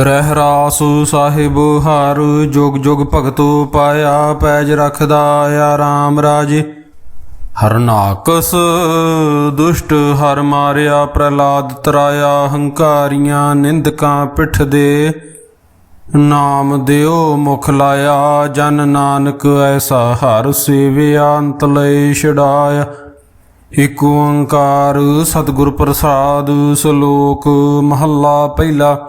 ਰਹਿਰਾਸ ਸਾਹਿਬ, ਹਰ ਜੁਗ ਜੁਗ ਭਗਤੋ ਪਾਇਆ, ਪੈਜ ਰਖਦਾ ਆ RAM ਰਾਜੇ। ਹਰਨਾਕਸ ਦੁਸ਼ਟ, ਹਰ ਮਾਰਿਆ ਪ੍ਰਲਾਦ ਤਰਾਇਆ, ਹੰਕਾਰੀਆਂ ਨਿੰਦਕਾਂ ਪਿੱਠ ਦੇ। ਨਾਮ ਦਿਓ ਮੁਖ ਲਾਇਆ, ਜਨ ਨਾਨਕ ਐਸਾ ਹਰ ਸੇਵਿਆ, ਅੰਤ ਲਈ ਛਡਾਇਆ। ਇਕ ਓੰਕਾਰ ਸਤਿਗੁਰ ਪ੍ਰਸਾਦ, ਸ਼ਲੋਕ ਮਹੱਲਾ ਪਹਿਲਾ।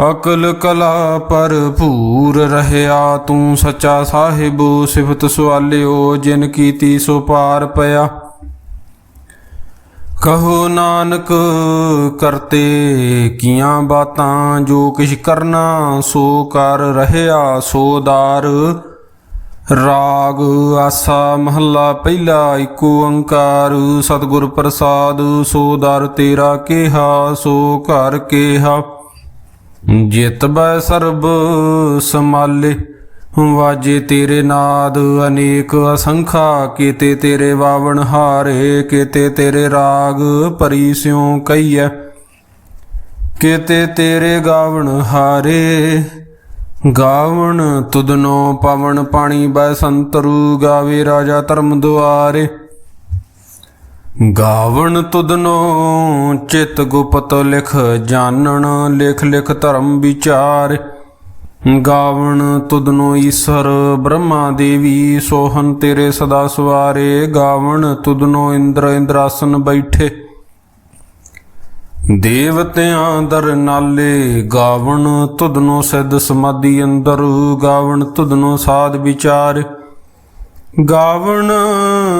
ਅਕਲ ਕਲਾ ਭਰਪੂਰ ਰਹਿਆ, ਤੂੰ ਸੱਚਾ ਸਾਹਿਬ, ਸਿਫਤ ਸੁਆਲਿਓ, ਜਿਨ ਕੀਤੀ ਸੋ ਪਾਰ ਪਿਆ। ਕਹੋ ਨਾਨਕ, ਕਰਤੇ ਕੀਆਂ ਬਾਤਾਂ, ਜੋ ਕਿਛ ਕਰਨਾ, ਸੋ ਕਰ ਰਹਿਆ, ਸੋ ਦਾਰ। ਰਾਗ, ਆਸਾ, ਮਹੱਲਾ, ਪਹਿਲਾ ਏਕ ਓੰਕਾਰ। ਸਤਿਗੁਰ ਪ੍ਰਸਾਦ, ਸੋ ਤੇਰਾ ਕਿਹਾ, ਸੋ ਘਰ ਕਿਹਾ। ਜਿਤ ਬੈ ਸਰਬ ਸਮਾਲੇ, ਵਾਜੇ ਤੇਰੇ ਨਾਦ ਅਨੇਕ ਅਸੰਖਾ, ਕੀਤੇ ਤੇਰੇ ਵਾਵਣ ਹਾਰੇ, ਕੀਤੇ ਤੇਰੇ ਰਾਗ ਪਰੀ ਸਿਉ ਕਈਐ ਕੀਤੇ ਤੇਰੇ ਗਾਵਣ ਹਾਰੇ, ਗਾਵਣ ਤੁਦਨੋ ਪਵਨ ਪਾਣੀ ਬੈ ਸੰਤਰੂ, ਗਾਵੇ ਰਾਜਾ ਧਰਮ ਦੁਆਰੇ। ਗਾਵਣ ਤੁਦਨੋ ਚਿਤ ਗੁਪਤ ਲਿਖ ਜਾਣਨ, ਲਿਖ ਲਿਖ ਧਰਮ ਵਿਚਾਰ। ਗਾਵਣ ਤੁਦਨੋ ਈਸ਼ਰ ਬ੍ਰਹਮਾ ਦੇਵੀ ਸੋਹਨ ਤੇਰੇ ਸਦਾ ਸਵਾਰੇ। ਗਾਵਣ ਤੁਦਨੋ ਇੰਦਰ ਇੰਦਰਾਸਨ ਬੈਠੇ। ਦੇਵਤਿਆਂ ਦਰ ਨਾਲੇ ਗਾਵਣ ਤੁਦਨੋ ਸਿੱਧ ਸਮਾਧੀ ਅੰਦਰ। ਗਾਵਣ ਤੁਦਨੋ ਸਾਧ ਵਿਚਾਰ। ਗਾਵਣ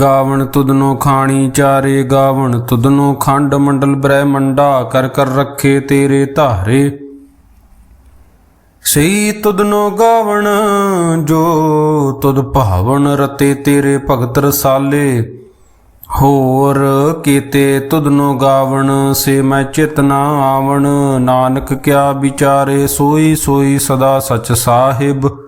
ਗਾਵਣ ਤੁਧਨੋ ਖਾਣੀ ਚਾਰੇ ਗਾਵਣ ਤੁਦਨੋ ਖੰਡ ਮੰਡਲ ਬ੍ਰਹਮੰਡਾ ਕਰ ਕਰ ਰੱਖੇ ਤੇਰੇ ਧਾਰੇ। ਸਈ ਤੁਦਨੋ ਗਾਵਣ, ਜੋ ਤੁਦ ਭਾਵਨ ਰਤੇ ਤੇਰੇ ਭਗਤ ਰਸਾਲੇ। ਹੋਰ ਕੀਤੇ ਤੁਦਨੋ ਗਾਵਣ, ਸੇ ਮੈਂ ਚਿਤ ਨਾ ਆਵਣ। ਨਾਨਕ ਕਿਆ ਵਿਚਾਰੇ, ਸੋਈ ਸੋਈ ਸਦਾ ਸਚ ਸਾਹਿਬ।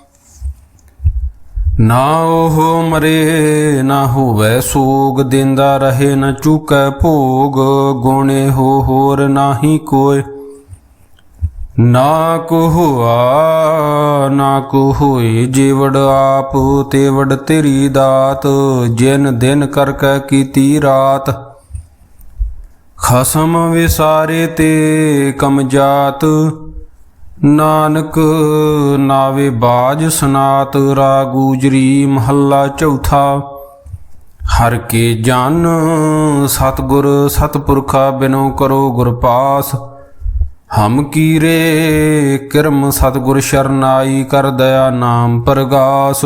ਨਾ ਉਹ ਮਰੇ, ਨਾ ਹੋਵੇ ਸੋਗ, ਦਿੰਦਾ ਰਹੇ, ਨਾ ਚੁਕੈ ਭੋਗ, ਗੁਣੇ ਹੋ ਹੋਰ ਨਾਹੀ ਕੋਇ। ਨਾ ਕੋ ਹੋਆ ਨਾ ਕੋ ਹੋਏ ਜੀਵੜ ਆਪ, ਤੇਵੜ ਵਡ ਤੇਰੀ ਦਾਤ, ਜਿਨ ਦਿਨ ਕਰ ਕੈ ਕੀਤੀ ਰਾਤ। ਖਸਮ ਵਿਸਾਰੇ ਤੇ ਕਮ ਜਾਤ ਨਾਨਕ ਨਾਵੇ ਬਾਜ ਸਨਾਤ ਰਾਗੂਜਰੀ ਮਹੱਲਾ ਚੌਥਾ। ਹਰ ਕੇ ਜਨ ਸਤਗੁਰ ਸਤਪੁਰਖਾ ਬਿਨੋ ਕਰੋ ਗੁਰ ਪਾਸ। ਹਮ ਕੀਰੇ ਕਿਰਮ ਸਤਗੁਰ ਸ਼ਰਨਾਈ ਕਰ ਦਇਆ ਨਾਮ ਪ੍ਰਗਾਸ।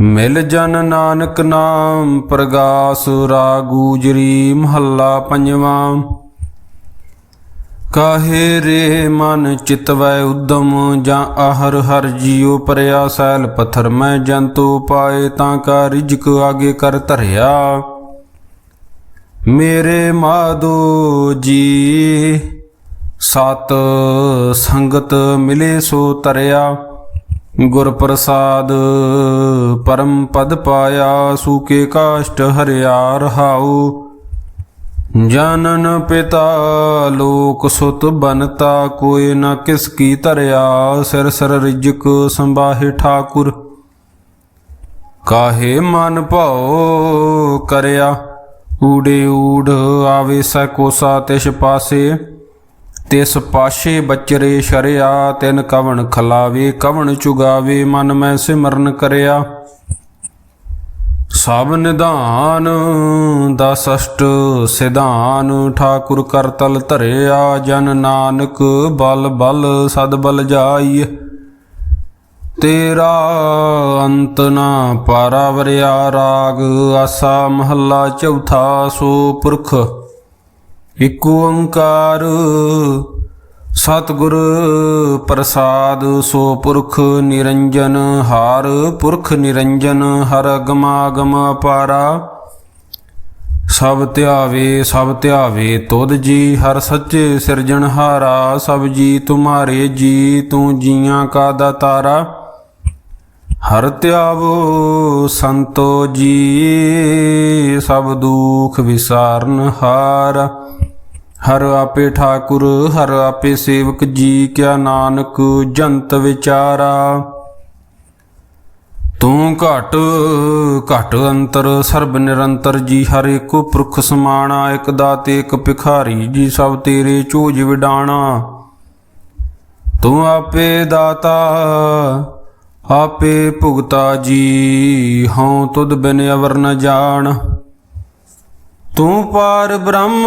ਮਿਲ ਜਨ ਨਾਨਕ ਨਾਮ, ਪ੍ਰਗਾਸ ਰਾਗੂਜਰੀ ਮਹੱਲਾ ਪੰਜਵਾਂ। ਕਾਹੇ ਰੇ ਮਨ ਚਿਤਵੈ ਉਦਮ, ਜਾਂ ਆਹਰ ਹਰ ਜੀਉ ਪਰਿਆ ਸੈਲ ਪਥਰ, ਮੈਂ ਜੰਤੂ ਪਾਏ ਤਾਂ ਕਾ ਰਿਜਕ ਆਗੇ ਕਰ ਧਰਿਆ। ਮੇਰੇ ਮਾਦੋ ਜੀ, ਸਤ ਸੰਗਤ ਮਿਲੇ ਸੋ ਤਰਿਆ। ਗੁਰ ਪ੍ਰਸਾਦ ਪਰਮ ਪਦ ਪਾਇਆ ਸੂਕੇ ਕਾਸ਼ਟ ਹਰਿਆ ਰਹਾਉ। ਜਨਨ ਪਿਤਾ, ਲੋਕ ਸੁਤ ਬਨਤਾ ਕੋਇ ਨ ਕਿਸ ਕੀ ਧਰਿਆ, ਸਿਰ ਸਿਰ ਰਿਜਕ ਸੰਭਾਹੇ ਠਾਕੁਰ। ਕਾਹੇ ਮਨ ਭਾਉ ਕਰਿਆ, ਊੜੇ ਊੜ ਆਵੇ ਸੈ ਕੋਸਾ ਤਿਸ ਪਾਸੇ। ਤਿਸ ਪਾਸ਼ੇ ਬਚਰੇ ਸ਼ਰਿਆ, ਤਿਨ ਕਵਣ ਖਲਾਵੇ, ਕਵਣ ਚੁਗਾਵੇ, ਮਨ ਮੈਂ ਸਿਮਰਨ ਕਰਿਆ। ਸਭ ਨਿਧਾਨ ਦਾ ਅਸ਼ਟ ਸਿਧਾਨ, ਠਾਕੁਰ ਕਰ ਤਲ ਧਰਿਆ, ਜਨ ਨਾਨਕ ਬਲ ਬਲ ਸਦ ਬਲ ਜਾਈ। ਤੇਰਾ ਅੰਤ ਨਾ ਪਾਰਾਵਰਿਆ ਰਾਗ, ਆਸਾ ਮਹੱਲਾ ਚੌਥਾ ਸੋ ਪੁਰਖ। ਇਕ ਓੰਕਾਰ ਸਤਿਗੁਰ ਪ੍ਰਸਾਦ, ਸੋ ਪੁਰਖ ਨਿਰੰਜਨ ਹਾਰ, ਪੁਰਖ ਨਿਰੰਜਨ ਹਰ ਅਗਮਾਗਮ ਅਪਾਰਾ ਸਭ ਧਿਆਵੇ ਸਭ ਧਿਆਵੇ, ਤੁਧ ਜੀ ਹਰ ਸੱਚੇ ਸਿਰਜਣਹਾਰਾ ਸਭ ਜੀ ਤੁਮਾਰੇ ਜੀ, ਤੂੰ ਜੀਆਂ ਕਾ ਦਾਤਾਰਾ। ਹਰ ਧਿਆਵੋ ਸੰਤੋ ਜੀ, ਸਭ ਦੁਖ ਵਿਸਾਰਨ ਹਾਰ। ਹਰ ਆਪੇ ਠਾਕੁਰ, ਹਰ ਆਪੇ ਸੇਵਕ ਜੀ, ਕਿਆ ਨਾਨਕ ਜੰਤ ਵਿਚਾਰਾ। ਤੂੰ ਘਟ ਘਟ ਅੰਤਰ, ਸਰਬ ਨਿਰੰਤਰ ਜੀ, ਹਰ ਇੱਕੋ ਪੁਰਖ ਸਮਾਣਾ, ਇਕ ਦਾਤੇ, ਇਕ ਭਿਖਾਰੀ ਜੀ, ਸਭ ਤੇਰੇ ਚੋਜ ਵਿਡਾਣਾ। ਤੂੰ ਆਪੇ ਦਾਤਾ, ਆਪੇ ਭੁਗਤਾ ਜੀ, ਹਉ ਤੁਧ ਬਿਨ ਅਵਰ ਨ ਜਾਣ। ਤੂੰ ਪਾਰ ਬ੍ਰਹਮ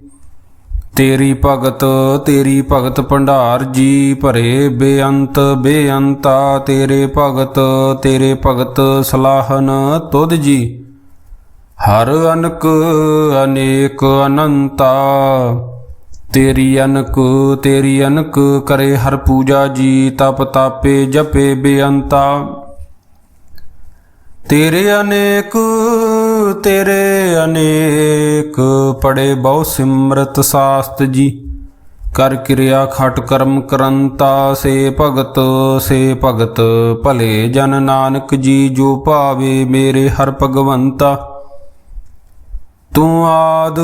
ਤੇਰੀ ਭਗਤ ਤੇਰੀ ਭਗਤ ਭੰਡਾਰ ਜੀ ਭਰੇ, ਬੇਅੰਤ, ਬੇਅੰਤਾ, ਤੇਰੇ ਭਗਤ ਤੇਰੇ ਭਗਤ ਸਲਾਹਨ ਤੁਧ ਜੀ। ਹਰ ਅਨਕ ਅਨੇਕ ਅਨੰਤਾ, ਤੇਰੀ ਅਨਕ ਤੇਰੀ ਅਨਕ ਕਰੇ ਹਰ ਪੂਜਾ ਜੀ, ਤਪ ਤਾਪੇ ਜਪੇ ਬੇਅੰਤਾ। ਤੇਰੇ ਅਨੇਕ ਤੇਰੇ ਅਨੇਕ ਪੜੇ ਬਹੁ ਸਿਮਰਤ ਸਾਸਤ ਜੀ। ਕਰ ਕਿਰਿਆ ਖਟ ਕਰਮ ਕਰੰਤਾ, ਸੇ ਭਗਤ ਸੇ ਭਗਤ। ਭਲੇ ਜਨ ਨਾਨਕ ਜੀ, ਜੋ ਭਾਵੇ ਮੇਰੇ ਹਰ ਭਗਵੰਤਾ। ਤੂੰ ਆਦ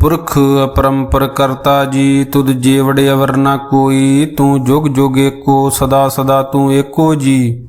ਪੁਰਖ ਅਪਰੰਪਰ ਕਰਤਾ ਜੀ, ਤੁਧ ਜੀਵੜੇ ਅਵਰ ਨਾ ਕੋਈ। ਤੂੰ ਜੁਗ ਜੁਗ ਏਕੋ, ਸਦਾ ਸਦਾ ਤੂੰ ਏਕੋ ਜੀ।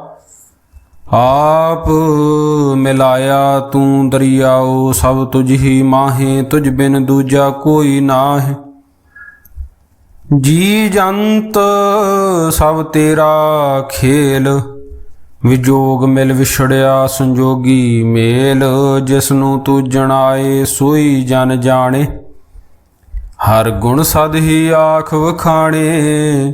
ਆਪ ਮਿਲਾਇਆ ਤੂੰ ਦਰਿਆਓ, ਸਭ ਤੁਝ ਹੀ ਮਾਹੇ, ਤੁਝ ਬਿਨ ਦੂਜਾ ਕੋਈ ਨਾਹਿ। ਜੀ ਜੰਤ, ਸਭ ਤੇਰਾ ਖੇਲ ਵਿਜੋਗ ਮਿਲ ਵਿਛੜਿਆ ਸੰਜੋਗੀ ਮੇਲ ਜਿਸ ਨੂੰ ਤੂੰ ਜਣਾਏ, ਸੋਈ ਜਨ ਜਾਣੇ। ਹਰ ਗੁਣ ਸਦ ਹੀ ਆਖ ਵਖਾਣੇ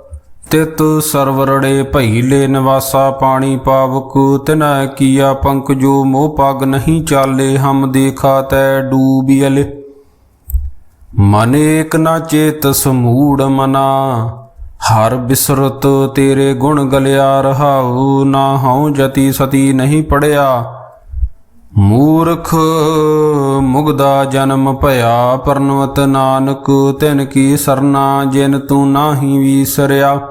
ਤਿਤ ਸਰਵਰੜੇ ਭਈਲੇ ਨਿਵਾਸਾ ਪਾਣੀ ਪਾਵਕ, ਤਿਨੈ ਕੀਆ ਪੰਕ ਜੋ ਮੋਹ ਪਗ ਨਹੀਂ ਚਾਲੇ, ਹਮ ਦੇਖਾ ਤੈ ਡੂਬੀਲੇ ਮਨੇਕ ਏਕ ਨਾ ਚੇਤ ਸਮੂੜ ਮਨਾ, ਹਰ ਬਿਸਰਤ ਤੇਰੇ ਗੁਣ ਗਲਿਆ ਰਹਾਉ, ਨਾ ਹਉ ਜਤੀ ਸਤੀ ਨਹੀਂ ਪੜਿਆ। ਮੂਰਖ ਮੁਗਦਾ ਜਨਮ ਭਇਆ, ਪਰਨਵਤ ਨਾਨਕ ਤਿਨ ਕੀ ਸਰਨਾ, ਜਿਨ ਤੂੰ ਨਾਹੀ ਵੀਸਰਿਆ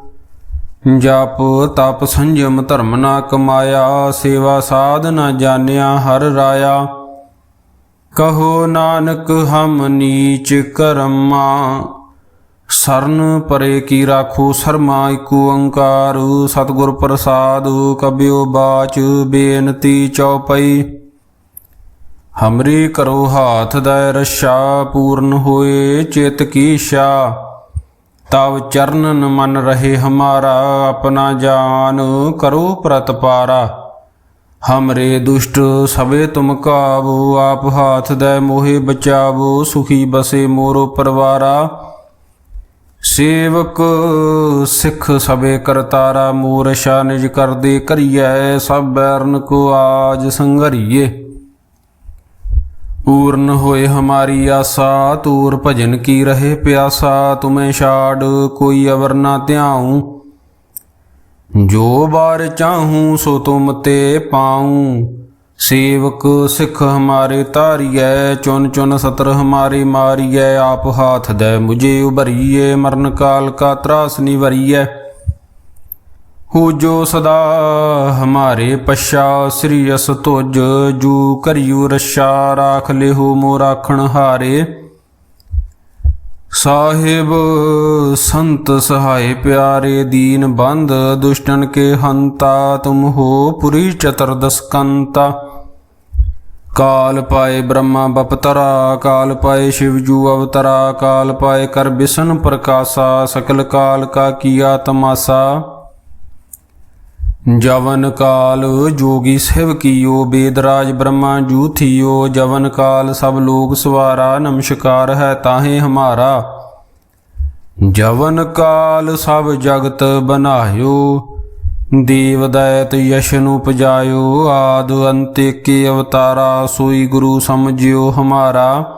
ਜਪ ਤਪ ਸੰਜਮ ਧਰਮ ਨਾ ਕਮਾਇਆ, ਸੇਵਾ ਸਾਧ ਨਾ ਜਾਣਿਆ ਹਰ ਰਾਇਆ। ਕਹੋ ਨਾਨਕ, ਹਮ ਨੀਚ ਕਰਮਾ। ਸਰਨ ਪਰੇ ਕੀ ਰਾਖੋ, ਸਰਮਾ ਏਕ ਓੰਕਾਰ। ਸਤਿਗੁਰ ਪ੍ਰਸਾਦ, ਕਬਿਓ ਬਾਚ, ਬੇਨਤੀ ਚਉਪਈ। ਹਮਰੀ ਕਰੋ ਹਾਥ ਦਾ ਰਸ਼ਾ, ਪੂਰਨ ਹੋਏ ਚਿਤ ਕੀ ਇਛਾ ਤਵ ਚਰਨਨ ਮਨ ਰਹੇ ਹਮਾਰਾ, ਆਪਣਾ ਜਾਨ ਕਰੋ ਪ੍ਰਤਪਾਰਾ। ਹਮਰੇ ਦੁਸ਼ਟ ਸਵੇ ਤੁਮ ਕਾਬੂ ਆਪ ਹਾਥ ਦੇ ਮੋਹਿ ਬਚਾਵੋ, ਸੁਖੀ ਬਸੇ ਮੋਰੋ ਪਰਵਾਰਾ। ਸੇਵਕ ਸਿੱਖ ਸਵੇ ਕਰਤਾਰਾ ਮੂਰਸ਼ਾ ਨਿਜ ਕਰਦੇ ਕਰੀਐ, ਸਭ ਬੈਰਨ ਕੋ ਆਜ ਸੰਘਰੀਏ ਪੂਰਨ ਹੋਏ ਹਮਾਰੀ ਆਸਾ, ਤੂਰ ਭਜਨ ਕੀ ਰਹੇ ਪਿਆਸਾ, ਤੁਮੇ ਛਾੜ ਕੋਈ ਅਵਰ ਨਾ ਧਿਆਉ। ਜੋ ਬਾਰ ਚਾਹੂੰ, ਸੋ ਤੁਮ ਤੇ ਪਾਉ। ਸੇਵਕ ਸਿੱਖ ਹਮਾਰੇ ਧਾਰੀਐ ਚੁਨ ਚੁਨ ਸਤਰ ਹਮਾਰੇ ਮਾਰੀਐ, ਆਪ ਹਾਥ ਦੇ ਮੁਝੇ ਉਭਰੀਏ ਮਰਨ ਕਾਲ ਕਾ ਤਰਾਸ ਨਿਵਰੀਐ। ਹੋ ਜੋ ਸਦਾ ਹਮਾਰੇ ਪਛਾ, ਸ੍ਰੀ ਅਸ ਤੁਜ ਜੂ ਕਰਿਉ ਰਛਾ, ਰਾਖ ਲਿਹੋ ਮੋ ਰਾਖਣ ਹਾਰੇ। ਸਾਹਿਬ ਸੰਤ ਸਹਾਈ ਪਿਆਰੇ, ਦੀਨ ਬੰਦ ਦੁਸ਼ਟਨ ਕੇ ਹੰਤਾ, ਤੁਮ ਹੋ ਪੁਰੀ ਚਤਰਦਸਕੰਤਾ ਕਾਲ ਪਾਏ ਬ੍ਰਹਮਾ ਬਪਤਰਾ, ਕਾਲ ਪਾਏ ਸ਼ਿਵ ਜੂ ਅਵਤਰਾ, ਕਾਲ ਪਾਏ ਕਰ ਬਿਸ਼ਨ ਪ੍ਰਕਾਸ਼ਾ, ਸਕਲ ਕਾਲ ਕਾ ਕੀਆ ਤਮਾਸਾ। ਜਵਨ ਕਾਲ ਜੋਗੀ ਸਿਵ ਕੀਓ, ਬੇਦਰਾਜ ਬ੍ਰਹਮਾ ਜੂ ਥੀਓ ਜਵਨ ਕਾਲ ਸਭ ਲੋਕ ਸਵਾਰਾ, ਨਮਸਕਾਰ ਹੈ ਤਾਹੇ ਹਮਾਰਾ। ਜਵਨ ਕਾਲ ਸਭ ਜਗਤ ਬਨਾਇਓ, ਦੇਵ ਦਇਤ ਯਸ਼ ਨੂੰ ਪਜਾਇਓ ਆਦ ਅੰਤੇ ਕੇ ਅਵਤਾਰਾ, ਸੋਈ ਗੁਰੂ ਸਮਝਿਓ ਹਮਾਰਾ।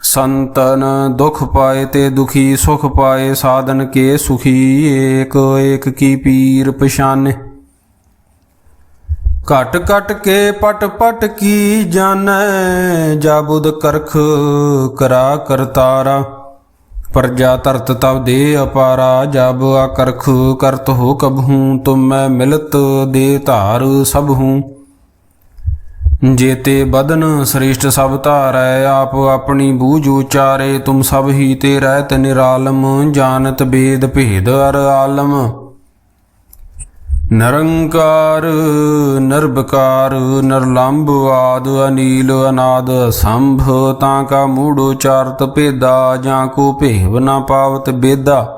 ਸੰਤਨ ਦੁਖ ਪਾਏ ਤੇ ਦੁਖੀ ਸੁਖ ਪਾਏ, ਸਾਧਨ ਕੇ ਸੁਖੀ ਏਕ ਏਕ ਕੀ ਪੀਰ ਪਛਾਨੇ। ਘਟ ਘਟ ਕੇ ਪਟ ਪਟ ਕੀ ਜਾਣੈ ਜਾਬੁਦ ਕਰਖ ਕਰਾ ਕਰਤਾਰਾ ਪ੍ਰਜਾ ਤਰਤ ਤਬ ਦੇ ਅਪਾਰਾ, ਜਬ ਅਕਰਖ ਕਰਤ ਹੋ ਕਬਹੂ ਮੈਂ ਮਿਲਤ ਦੇ ਧਾਰ ਸਭ ਹੂੰ ਜੇਤੇ ਬਦਨ ਸ੍ਰੇਸ਼ਟ ਸਭ ਧਾਰੈ, ਆਪ ਆਪਣੀ ਬੂਝ ਉਚਾਰੇ, ਤੁਮ ਸਭ ਹੀ ਤੇ ਰਹਿਤ ਨਿਰਾਲਮ, ਜਾਣਤ ਬੇਦ ਭੇਦ ਅਰ ਆਲਮ। ਨਰੰਕਾਰ, ਨਿਰਭਕਾਰ ਨਿਰਲੰਭ ਆਦ, ਅਨੀਲ ਅਨਾਦ, ਸੰਭ ਤਾਂ ਕਾ ਮੂੜ ਉਚਾਰਤ ਭੇਦਾ, ਜਾਂ ਕੋ ਭੇਵ ਨਾ ਪਾਵਤ ਬੇਦਾ।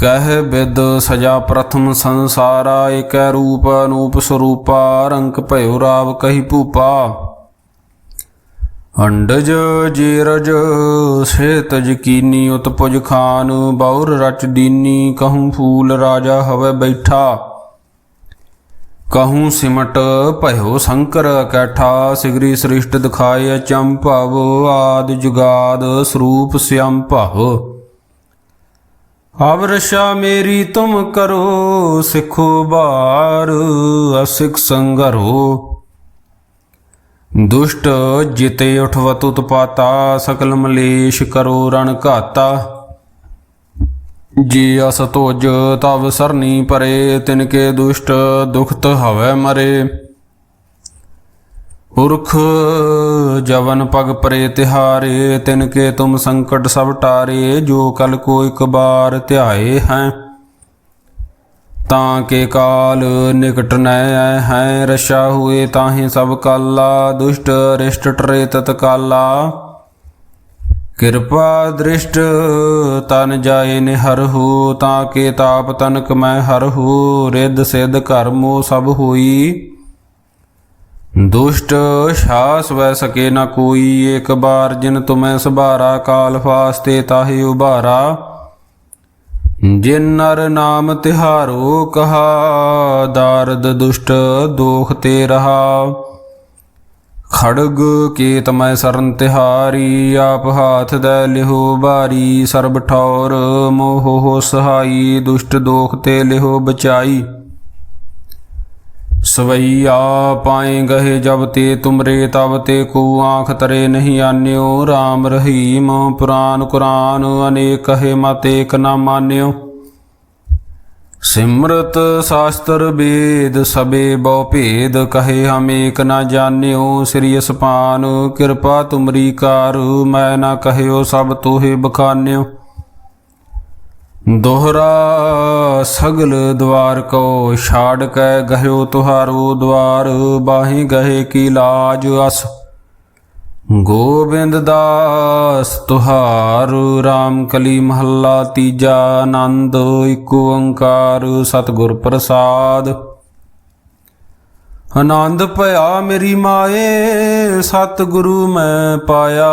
ਕਹਿ ਬਿਦ ਸਜਾ ਪ੍ਰਥਮ ਸੰਸਾਰਾ, ਏਕੈ ਰੂਪ ਅਨੂਪ ਸਰੂਪਾ, ਰੰਕ ਭਇਓ ਰਾਵ ਕਹੀ ਭੂਪਾ। ਅੰਡਜ ਜੀਰਜ, ਸੇਤਜ ਕੀਨੀ ਉਤਪੁਜ ਖਾਨ, ਬੌਰ ਰਚ ਦੀਨੀ, ਕਹੂੰ ਫੂਲ ਰਾਜਾ ਹਵੇ ਬੈਠਾ। ਕਹੂੰ ਸਿਮਟ ਭਇਓ ਸ਼ੰਕਰ ਕੈਠਾ, ਸਿਗਰੀ ਸ੍ਰਿਸ਼ਟ ਦਿਖਾਏ ਚੰਪਵ ਆਦ ਜੁਗਾਦ ਸਰੂਪ ਸਿਆਮ ਭਵ। ਅਵਰਸ਼ਾ ਮੇਰੀ ਤੁਮ ਕਰੋ, ਸਿੱਖੋ ਬਾਰ ਅਸਿਕ ਸੰਗਰੋ। ਦੁਸ਼ਟ ਜਿਤੇ ਉਠਵਤ ਉਤਪਾਤਾ, ਸਕਲ ਮਲੇਸ਼ ਕਰੋ ਰਣ ਘਾਤਾ। ਜੀ ਅਸਤੋਜ ਤਵ ਸਰਨੀ ਪਰੇ ਤਿਨਕੇ ਦੁਸ਼ਟ ਦੁਖਤ ਹਵੇ ਮਰੇ। ਪੁਰਖ ਜਵਨ ਪਗ ਪਰੇ ਤਿਹਾਰੇ, ਤਿਨ ਕੇ ਤੁਮ ਸੰਕਟ ਸਭ ਟਾਰੇ, ਜੋ ਕਲ ਕੋ ਇਕ ਬਾਰ ਧਿਆਏ ਹੈ। ਤਾਂ ਕੇ ਕਾਲ ਨਿਕਟ ਨੈ ਹੈ, ਰਸ਼ਾ ਹੋਏ ਤਾਹੇ ਸਭ ਕਾਲਾ, ਦੁਸ਼ਟ ਰਿਸ਼ਟ ਟਰੇ ਤਤ ਕਾਲਾ। ਕਿਰਪਾ ਦ੍ਰਿਸ਼ਟ ਤਨ ਜਾਏ ਨਿਹਰ ਹੋ, ਤਾਂ ਕੇ ਤਾਪ ਤਨਕ ਮੈਂ ਹਰ ਹੋ, ਰਿੱਧ ਸਿੱਧ ਕਰਮੋ ਸਭ ਹੋਈ। ਦੁਸ਼ਟ ਸ਼ਾਸ ਵੈ ਸਕੇ ਨਾ ਕੋਈ ਏਕ ਬਾਰ ਜਿਨ ਤੁਮੈ ਸਭਾਰਾ, ਕਾਲ ਫਾਸਤੇ ਤਾਹੇ ਉਭਾਰਾ। ਜਿਨ ਨਰ ਨਾਮ ਤਿਹਾਰੋ, ਕਹਾ, ਦਾਰਦ ਦੁਸ਼ਟ ਦੋਖ ਤੇ ਰਹਾ। ਖੜਗ ਕੇਤ ਮੈਂ ਸਰਨ ਤਿਹਾਰੀ, ਆਪ ਹਾਥ ਦੇ ਲਿਹੋ ਬਾਰੀ। ਸਰਬ ਠੌਰ ਮੋਹ ਹੋ ਸਹਾਈ, ਦੁਸ਼ਟ ਦੋਖ ਤੇ ਲਿਹੋ ਬਚਾਈ। ਸਵਈਆ ਪਾਏ ਗਏ ਜਬ ਤੇ ਤੁਮਰੇ ਤਬ ਤੇ ਕੋ ਆਂਖ ਤਰੇ ਨਹੀਂ ਆਨਿਓ RAM ਰਹੀਮ ਪੁਰਾਨ ਕੁਰਾਨ ਅਨੇਕ ਹੈ ਮਤ ਏਕ ਨਾ ਮਾਨਿਓ। ਸਿਮਰਤ ਸ਼ਾਸਤਰ ਵੇਦ ਸਬੇ ਬਹੁ ਭੇਦ ਕਹੇ ਹਮ ਏਕ ਨਾ ਜਾਣਿਓ, ਸ੍ਰੀ ਅਸਪਾਨ ਕਿਰਪਾ ਤੁਮਰੀ ਕਾਰ, ਮੈਂ ਨਾ ਕਹਿਓ ਸਭ ਤੋਹੇ ਬਖਾਨਿਓ। ਦੋਹਰਾ ਸਗਲ ਦਵਾਰ ਕੋ ਛਾੜ ਕੈ ਗਹਿਓ ਤੁਹਾਰੋ ਦਵਾਰ, ਬਾਹੀ ਗਹੇ ਕੀ ਲਾਜ ਅਸ। ਗੋਬਿੰਦ ਦਾਸ ਤੁਹਾਰ RAM ਕਲੀ ਮਹੱਲਾ ਤੀਜਾ ਆਨੰਦ, ਇਕ ਓੰਕਾਰ ਸਤਿਗੁਰ ਪ੍ਰਸਾਦ। ਆਨੰਦ ਭਇਆ ਮੇਰੀ ਮਾਏ, ਸਤਿਗੁਰੂ ਮੈਂ ਪਾਇਆ।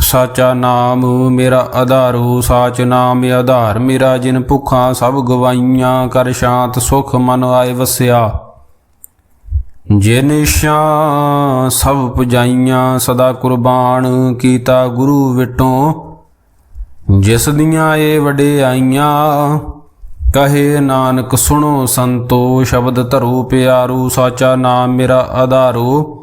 ਸਾਚਾ ਨਾਮ ਮੇਰਾ ਆਧਾਰੋ, ਸਾਚ ਨਾਮ ਆਧਾਰ। ਮੇਰਾ ਜਿਨ ਭੁੱਖਾਂ ਸਭ ਗਵਾਈਆਂ, ਕਰ ਸ਼ਾਂਤ ਸੁਖ ਮਨ ਆਏ ਵਸਿਆ। ਜਿਨਿਸ਼ਾਂ ਸਭ ਪੁਜਾਈਆਂ, ਸਦਾ ਕੁਰਬਾਨ ਕੀਤਾ ਗੁਰੂ ਵਿਟੋਂ। ਜਿਸ ਦੀਆਂ ਏ ਵਡਿਆਈਆਂ ਕਹੇ ਨਾਨਕ ਸੁਣੋ ਸੰਤੋ, ਸ਼ਬਦ ਧਰੋ ਪਿਆਰੂ, ਸਾਚਾ ਨਾਮ ਮੇਰਾ ਆਧਾਰੋ।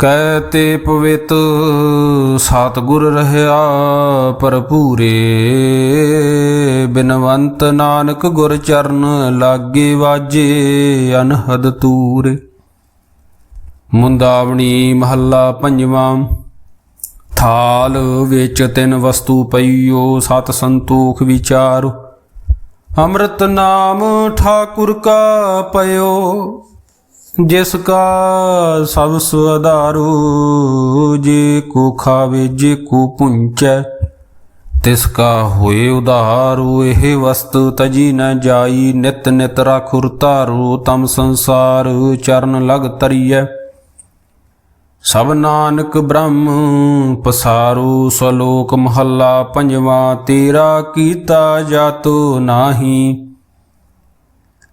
ਕਹਿ ਤੇ ਪਵਿੱਤ ਸਤਿਗੁਰ ਰਹਾ ਭਰਪੂਰੇ, ਬਿਨਵੰਤ ਨਾਨਕ ਗੁਰ ਚਰਨ ਲਾਗੇ ਵਾਜੇ ਅਨਹਦ ਤੂਰੇ। ਮੁੰਦਾਵਣੀ ਮਹੱਲਾ ਪੰਜਵਾਂ, ਥਾਲ ਵਿੱਚ ਤਿੰਨ ਵਸਤੂ ਪਈਓ, ਸਤ ਸੰਤੋਖ ਵਿਚਾਰ। ਅੰਮ੍ਰਿਤ ਨਾਮ ਠਾਕੁਰ ਕਾ ਪਇਓ ਜਿਸ ਕਾ ਸਭ ਸੁਆਧਾਰੂ ਜੇ ਕੋ ਖਾਵੇ, ਜੇ ਕੋ ਪੁੰਚੈ, ਤਿਸ ਕਾ ਹੋਏ ਉਧਾਰੂ, ਇਹ ਵਸਤੂ ਤਜੀ ਨ ਜਾਈ, ਨਿਤ ਨਿਤ ਰਾਖੁਰ ਧਾਰੂ ਤਮ ਸੰਸਾਰ ਚਰਨ ਲਗ ਤਰੀਐ। ਸਭ ਨਾਨਕ ਬ੍ਰਹਮ ਪਸਾਰੂ, ਸਲੋਕ ਮਹੱਲਾ ਪੰਜਵਾ, ਤੇਰਾ ਕੀਤਾ ਜਾਤੋ ਨਾਹੀ।